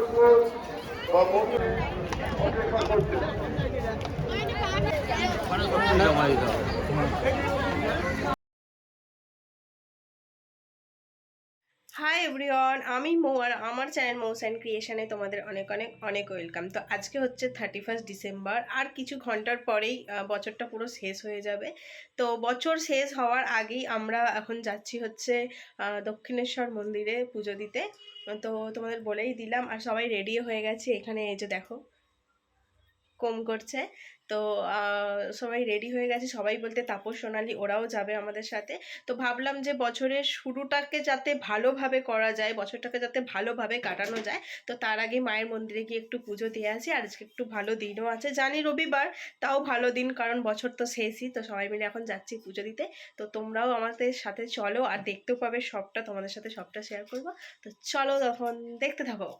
উপর বা অপেক্ষা করছে হাই এভরিওয়ান আমি মৌ আর আমার চ্যানেল মৌস অ্যান্ড ক্রিয়েশানে তোমাদের অনেক অনেক অনেক ওয়েলকাম তো আজকে হচ্ছে থার্টি ফার্স্ট ডিসেম্বর আর কিছু ঘণ্টার পরেই বছরটা পুরো শেষ হয়ে যাবে। তো বছর শেষ হওয়ার আগেই আমরা এখন যাচ্ছি হচ্ছে দক্ষিণেশ্বর মন্দিরে পুজো দিতে। তো তোমাদের বলেই দিলাম, আর সবাই রেডিও হয়ে গেছে এখানে, এই যে দেখো। কম করছে। তো সবাই রেডি হয়ে গেছে। সবাই বলতে তাপস সোনালি, ওরাও যাবে আমাদের সাথে। তো ভাবলাম যে বছরের শুরুটাকে যাতে ভালোভাবে করা যায়, বছরটাকে যাতে ভালোভাবে কাটানো যায়, তো তার আগে মায়ের মন্দিরে গিয়ে একটু পুজো দিয়ে আসি। আর আজকে একটু ভালো দিনও আছে। জানি রবিবার, তাও ভালো দিন, কারণ বছর তো শেষই। তো সবাই মিলে এখন যাচ্ছি পুজো দিতে। তো তোমরাও আমাদের সাথে চলো, আর দেখতেও পাবে সবটা। তোমাদের সাথে সবটা শেয়ার করব। তো চলো তখন দেখতে থাকো।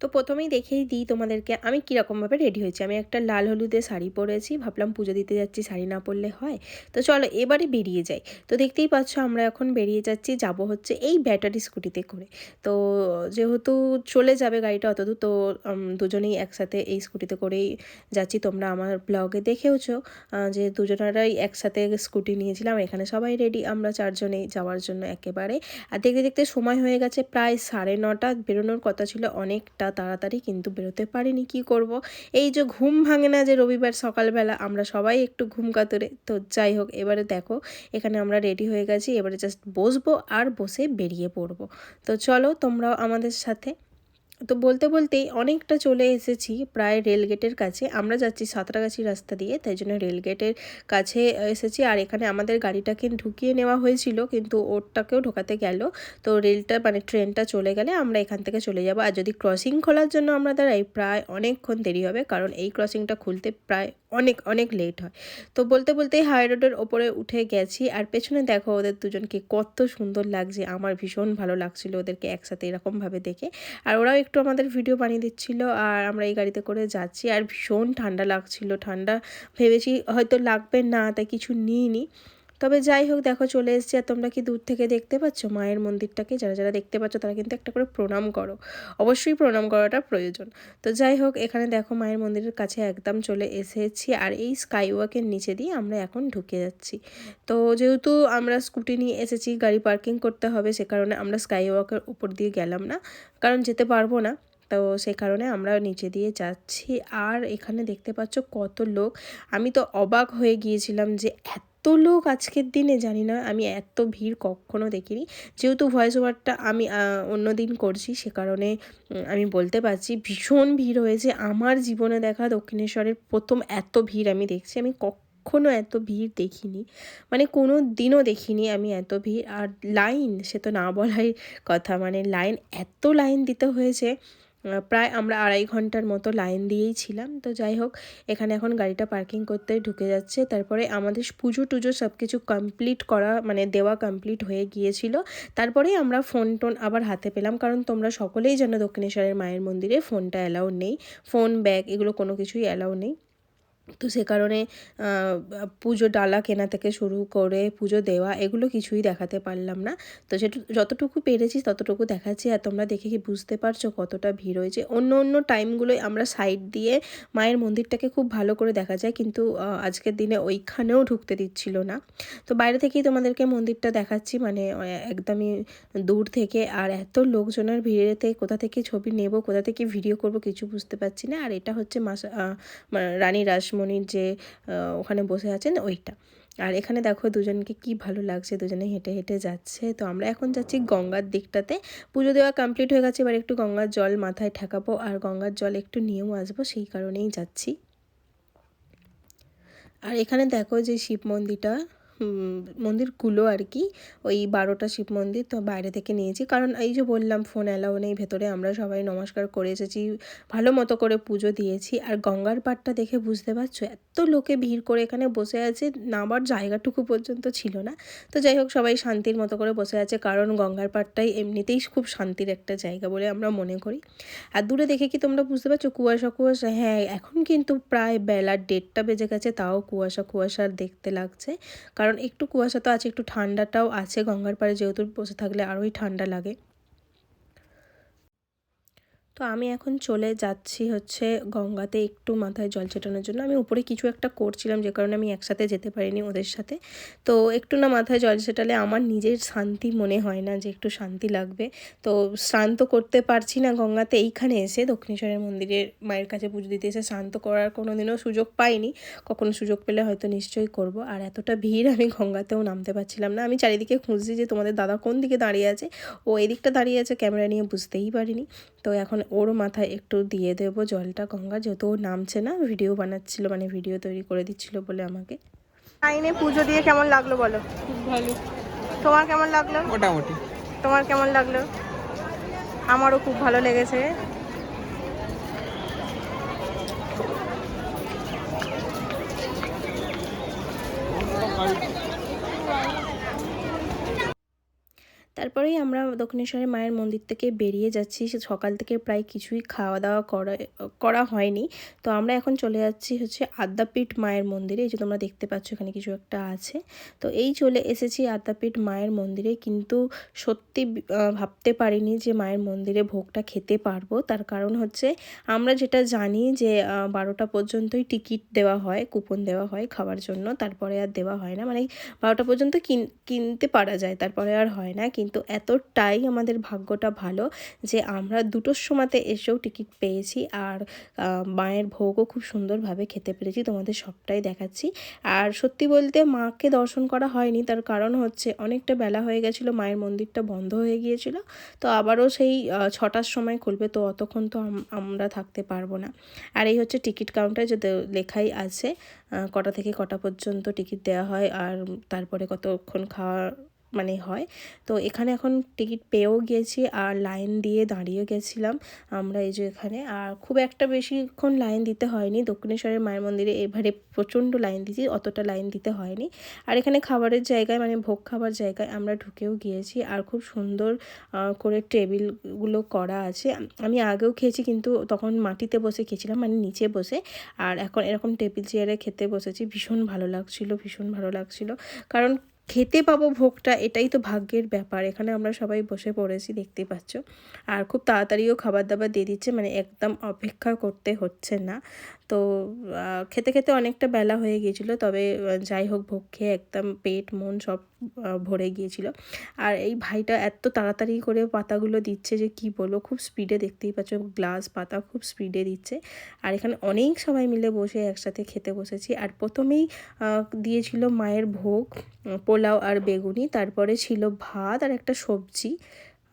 তো প্রথমেই দেখেই দিই তোমাদেরকে আমি কীরকমভাবে রেডি হয়েছি। আমি একটা লাল হলুদে শাড়ি পরেছি, ভাবলাম পুজো দিতে যাচ্ছি, শাড়ি না পরলে হয়। তো চলো এবারে বেরিয়ে যাই। তো দেখতেই পাচ্ছ আমরা এখন বেরিয়ে যাচ্ছি, যাব হচ্ছে এই ব্যাটারি স্কুটিতে করে। তো যেহেতু চলে যাবে গাড়িটা অতদূর তো দুজনেই একসাথে এই স্কুটিতে করেই যাচ্ছি। তোমরা আমার ব্লগে দেখেওছো যে দুজনেরাই একসাথে স্কুটি নিয়েছিলাম, এখানে সবাই রেডি আমরা চারজনেই যাওয়ার জন্য একেবারে। আর দেখতে দেখতে সময় হয়ে গেছে প্রায় সাড়ে নটা, বেরোনোর কথা ছিল অনেকটা। তাড়াতাড়ি কিন্তু বেরোতে পারিনি, কি করব? এই যে ঘুম ভাঙে না যে রবিবার সকালবেলা, আমরা সবাই একটু ঘুম কাতরে। তো যাই হোক, এবারে দেখো, এখানে আমরা রেডি হয়ে গেছি, এবারে জাস্ট বসবো আর বসে বেরিয়ে পড়ব। তো চলো তোমরাও আমাদের সাথে তো বলতে বলতেই অনেকটা চলে এসেছি প্রায় রেলগেটের কাছে। আমরা যাচ্ছি সাঁতরাগাছি রাস্তা দিয়ে, তাই জন্য রেলগেটের কাছে এসেছি। আর এখানে আমাদের গাড়িটাকে ঢুকিয়ে নেওয়া হয়েছিল, কিন্তু ওরটাকেও ঢোকাতে গেল। তো রেলটা মানে ট্রেনটা চলে গেলে আমরা এখান থেকে চলে যাব। আর যদি ক্রসিং খোলার জন্য আমরা দাঁড়াই, প্রায় অনেকক্ষণ দেরি হবে, কারণ এই ক্রসিংটা খুলতে প্রায় অনেক অনেক লেট হয়। তো বলতে, বলতেই হাই রোডের ওপরে উঠে গেছি আর পেছনে দেখো ওদের দুজনকে কত সুন্দর লাগছে, আমার ভীষণ ভালো লাগছিল ওদেরকে একসাথে এরকমভাবে দেখে। আর ওরাও একটু আমাদের ভিডিও বানিয়ে দিচ্ছিল আর আমরা এই গাড়িতে করে যাচ্ছি আর ভীষণ ঠান্ডা লাগছিল, ঠান্ডা ভেবেছি হয়তো লাগবে না তাই কিছু নিইনি। তবে যাই হোক, দেখো চলে এসেছি আর তোমরা কি দূর থেকে দেখতে পাচ্ছ? মায়ের মন্দিরটাকে। যারা যারা দেখতে পাচ্ছ, তারা কিন্তু একটা করে প্রণাম করো। অবশ্যই প্রণাম করাটা প্রয়োজন। তো যাই হোক, এখানে দেখো মায়ের মন্দিরের কাছে একদম চলে এসেছি আর এই স্কাই ওয়াকের নিচে দিয়ে আমরা এখন ঢুকে যাচ্ছি। তো যেহেতু আমরা স্কুটি নিয়ে এসেছি, গাড়ি পার্কিং করতে হবে, সে কারণে আমরা স্কাই ওয়াকের উপর দিয়ে গেলাম না। কারণ যেতে পারব না, তো সে কারণে আমরা নিচে দিয়ে যাচ্ছি। আর এখানে দেখতে পাচ্ছ কত লোক। আমি তো অবাক হয়ে গিয়েছিলাম যে এত লোক আজকের দিনে জানি না, আমি এত ভিড় কখনো দেখিনি। যেহেতু ভয়েস ওভারটা আমি অন্য দিন করছি, সে কারণে আমি বলতে পারছি, ভীষণ ভিড় হয়েছে। আমার জীবনে দেখা দক্ষিণেশ্বরের প্রথম এত ভিড় আমি দেখছি। আমি কখনো এত ভিড় দেখিনি। মানে কোনো দিনও দেখিনি আমি এত ভিড়। আর লাইন সে তো না বলাই কথা মানে লাইন এত লাইন দিতে হয়েছে প্রায় আমরা আড়াই ঘণ্টার মতো লাইন দিয়েই ছিলাম। তো যাই হোক, এখানে এখন গাড়িটা পার্কিং করতে ঢুকে যাচ্ছে। তারপরে আমাদের পুজো টুজো সব কিছু কমপ্লিট করা মানে দেওয়া কমপ্লিট হয়ে গিয়েছিল। তারপরে আমরা ফোন টোন আবার হাতে পেলাম। কারণ তোমরা সকলেই জানো দক্ষিণেশ্বরের মায়ের মন্দিরে ফোনটা অ্যালাউ নেই। ফোন ব্যাগ এগুলো কোনো কিছুই অ্যালাউ নেই। তো সে কারণে পুজো ডালা কেনা থেকে শুরু করে পুজো দেওয়া এগুলো কিছুই দেখাতে পারলাম না। তো যেটু যতটুকু পেরেছি ততটুকু দেখাচ্ছি আর তোমরা দেখে কি বুঝতে পারছ কতটা ভিড় হয়েছে। অন্য অন্য টাইমগুলোয় আমরা সাইড দিয়ে মায়ের মন্দিরটাকে খুব ভালো করে দেখা যায় কিন্তু আজকের দিনে ওইখানেও ঢুকতে দিচ্ছিল না। তো বাইরে থেকেই তোমাদেরকে মন্দিরটা দেখাচ্ছি মানে একদমই দূর থেকে আর এত লোকজনের ভিড়েতে কোথা থেকে ছবি নেব, কোথা থেকে ভিডিও করব কিছু বুঝতে পারছি না। আর এটা হচ্ছে মাস রানী মা- রাসমণির যে ওখানে বসে আছেন ওইটা। আর এখানে দেখো দুজনকে কি ভালো লাগছে, দুজনে হেঁটে হেঁটে যাচ্ছে। তো আমরা এখন যাচ্ছি গঙ্গার দিকটাতে। পুজো দেওয়া কমপ্লিট হয়ে গেছে, এবার একটু গঙ্গার জল মাথায় ঠেকাবো আর গঙ্গার জল একটু নিয়েও আসব, সেই কারণেই যাচ্ছি। আর এখানে দেখো যে শিব মন্দিরটা। মন্দিরগুলো আর কি। ওই বারোটা শিব মন্দির তো বাইরে থেকে নিয়েছি। কারণ এই যে বললাম ফোন অ্যালাউ নেই, ভেতরে আমরা সবাই নমস্কার করে এসেছি, ভালো মতো করে পুজো দিয়েছি। আর গঙ্গার পাড়টা দেখে বুঝতে পারছ, এত লোকে ভিড় করে এখানে বসে আছে, নামার জায়গাটুকু পর্যন্ত ছিল না। তো যাই হোক, সবাই শান্তির মতো করে বসে আছে, কারণ গঙ্গার পাড়টাই এমনিতেই খুব শান্তির একটা জায়গা বলে আমরা মনে করি। আর দূরে দেখে কি তোমরা বুঝতে পারছ, কুয়াশা কুয়াশা হ্যাঁ এখন কিন্তু প্রায় বেলা দেড়টা বেজে গেছে, তাও কুয়াশা কুয়াশা দেখতে লাগছে। কারণ একটু কুয়াশা তো আছে, একটু ঠান্ডাটাও আছে, গঙ্গার পাড়ে যেহেতু বসে থাকলে আরোই ঠান্ডা লাগে। তো আমি এখন চলে যাচ্ছি হচ্ছে গঙ্গাতে একটু মাথায় জল ছেটানোর জন্য। আমি উপরে কিছু একটা করছিলাম, যে কারণে আমি একসাথে যেতে পারিনি ওদের সাথে। তো একটু না মাথায় জল ছেটালে আমার নিজের শান্তি মনে হয় না যে একটু শান্তি লাগবে। তো শ্রান্ত করতে পারছি না গঙ্গাতে। এইখানে এসে দক্ষিণেশ্বরের মন্দিরের মায়ের কাছে পুজো দিতে এসে স্নান তো করার কোনো দিনও সুযোগ পাইনি। কখনো সুযোগ পেলে হয়তো নিশ্চয়ই করব। আর এতটা ভিড় আমি গঙ্গাতেও নামতে পারছিলাম না। আমি চারিদিকে খুঁজছি যে তোমাদের দাদা কোন দিকে দাঁড়িয়ে আছে। ও এদিকটা দাঁড়িয়ে আছে, ক্যামেরা নিয়ে বুঝতেই পারিনি। তো এখন ওর মাথায় একটু দিয়ে দেবো জলটা। গঙ্গা যেহেতু ও নামছে না ভিডিও বানাচ্ছিল মানে ভিডিও তৈরি করে দিচ্ছিল বলে আমাকে। আইনে পুজো দিয়ে কেমন লাগল বলো? খুব ভালো। তোমার কেমন লাগল? মোটামুটি। তোমার কেমন লাগল? আমারও খুব ভালো লেগেছে। তারপরেই আমরা দক্ষিণেশ্বরের মায়ের মন্দির থেকে বেরিয়ে যাচ্ছি। সকাল থেকে প্রায় কিছুই খাওয়া দাওয়া করা করা হয়নি। তো আমরা এখন চলে যাচ্ছি হচ্ছে আদ্যাপীঠ মায়ের মন্দিরে। এই যে তোমরা দেখতে পাচ্ছ এখানে কিছু একটা আছে। তো এই চলে এসেছি আদ্যাপীঠ মায়ের মন্দিরে। কিন্তু সত্যি ভাবতে পারিনি যে মায়ের মন্দিরে ভোগটা খেতে পারব। তার কারণ হচ্ছে আমরা যেটা জানি যে বারোটা পর্যন্তই টিকিট দেওয়া হয়, কুপন দেওয়া হয় খাওয়ার জন্য। তারপরে আর দেওয়া হয় না। মানে বারোটা পর্যন্ত কিন, কিনতে পারা যায়, তারপরে আর হয় না। কিন্তু এতটাই আমাদের ভাগ্যটা ভালো যে আমরা দুটোর সময়তে এসেও টিকিট পেয়েছি আর মায়ের ভোগও খুব সুন্দরভাবে খেতে পেরেছি, তোমাদের সবটাই দেখাচ্ছি। আর সত্যি বলতে মাকে দর্শন করা হয়নি, তার কারণ হচ্ছে অনেকটা বেলা হয়ে গেছিল, মায়ের মন্দিরটা বন্ধ হয়ে গিয়েছিল, তো আবারও সেই ছটার সময় খুলবে, তো অতক্ষণ তো আমরা থাকতে পারব না। আর এই হচ্ছে টিকিট কাউন্টার যে লেখাই আছে কটা থেকে কটা পর্যন্ত টিকিট দেওয়া হয়, আর তারপরে কতক্ষণ খাওয়া মানে হয়। তো এখানে এখন টিকিট পেয়েও গিয়েছি আর লাইন দিয়ে দাঁড়িয়ে গেছিলাম আমরা এই যে এখানে। আর খুব একটা বেশিক্ষণ লাইন দিতে হয়নি। দক্ষিণেশ্বরের মায়ের মন্দিরে এবারে প্রচণ্ড লাইন দিয়েছি, অতটা লাইন দিতে হয়নি। আর এখানে খাবারের জায়গায় মানে ভোগ খাবার জায়গায় আমরা ঢুকেও গিয়েছি আর খুব সুন্দর করে টেবিলগুলো করা আছে। আমি আগেও খেয়েছি কিন্তু তখন মাটিতে বসে খেয়েছিলাম মানে নিচে বসে। আর এখন এরকম টেবিল চেয়ারে খেতে বসেছি, ভীষণ ভালো লাগছিল, ভীষণ ভালো লাগছিল। কারণ খেতে পাবো ভোগটা, এটাই তো ভাগ্যের ব্যাপার। এখানে আমরা সবাই বসে পড়েছি দেখতেই পাচ্ছ। আর খুব তাড়াতাড়িও খাবার দাবার দিয়ে দিচ্ছে মানে একদম অপেক্ষা করতে হচ্ছে না। তো খেতে খেতে অনেকটা বেলা হয়ে গিয়েছিল, তবে যাই হোক ভোগ খেয়ে একদম পেট, মন সব ভরে গিয়েছিল। আর এই ভাইটা এত তাড়াতাড়ি করে পাতাগুলো দিচ্ছে যে কি বলব, খুব স্পিডে দেখতেই পাচ্ছ, গ্লাস, পাতা খুব স্পিডে দিচ্ছে। আর এখানে অনেক সবাই মিলে বসে একসাথে খেতে বসেছি। আর প্রথমেই দিয়েছিল মায়ের ভোগ, পোলাও আর বেগুনি, তারপরে ছিল ভাত আর একটা সবজি।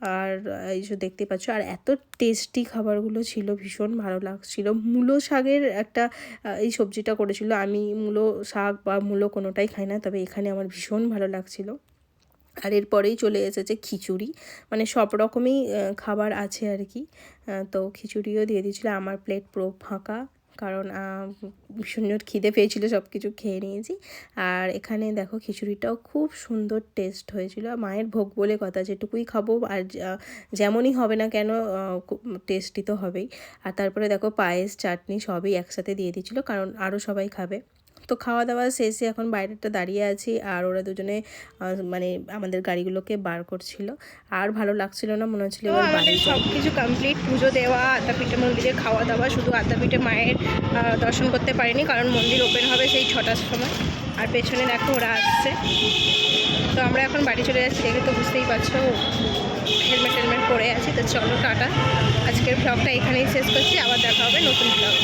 আর এই যে দেখতে পাচ্ছ, আর এত টেস্টি খাবারগুলো ছিল, ভীষণ ভালো লাগছিল। মূলো শাকের একটা এই সবজিটা করেছিল। আমি মূলো শাক বা মূলো কোনোটাই খাই না, তবে এখানে আমার ভীষণ ভালো লাগছিল। আর এরপরেই চলে এসেছে খিচুড়ি। মানে সব রকমই খাবার আছে আর কি। তো খিচুড়িও দিয়ে দিয়েছিল। আমার প্লেট পুরো ফাঁকা। কারণ সুন্দর খিদে পেয়েছিল সব কিছু খেয়ে নিয়েছি। আর এখানে দেখো খিচুড়িটাও খুব সুন্দর টেস্ট হয়েছিল। মায়ের ভোগ বলে কথা, যেটুকুই খাব আর যেমনই হবে না কেন টেস্টি তো হবেই। আর তারপরে দেখো পায়েস, চাটনি সবই একসাথে দিয়ে দিয়েছিলো, কারণ আরও সবাই খাবে। তো খাওয়া দাওয়া শেষে এখন বাইরেটা দাঁড়িয়ে আছি আর ওরা দুজনে মানে আমাদের গাড়িগুলোকে বার করছিল। আর ভালো লাগছিল না মনে হচ্ছিল এবার বাড়ি সব কিছু কমপ্লিট পুজো দেওয়া আদ্যাপীঠে মন্দিরে খাওয়া দাওয়া শুধু আদ্যাপীঠে মায়ের দর্শন করতে পারিনি কারণ মন্দির ওপেন হবে সেই ছটার সময়। আর পেছনে দেখো ওরা আসছে। তো আমরা এখন বাড়ি চলে যাচ্ছি দেখে তো বুঝতেই পারছ হেলমেট টেলমেট পরে আছি। তো চলো টাটা। আজকের ব্লগটা এখানেই শেষ করছি আবার দেখা হবে নতুন ব্লগ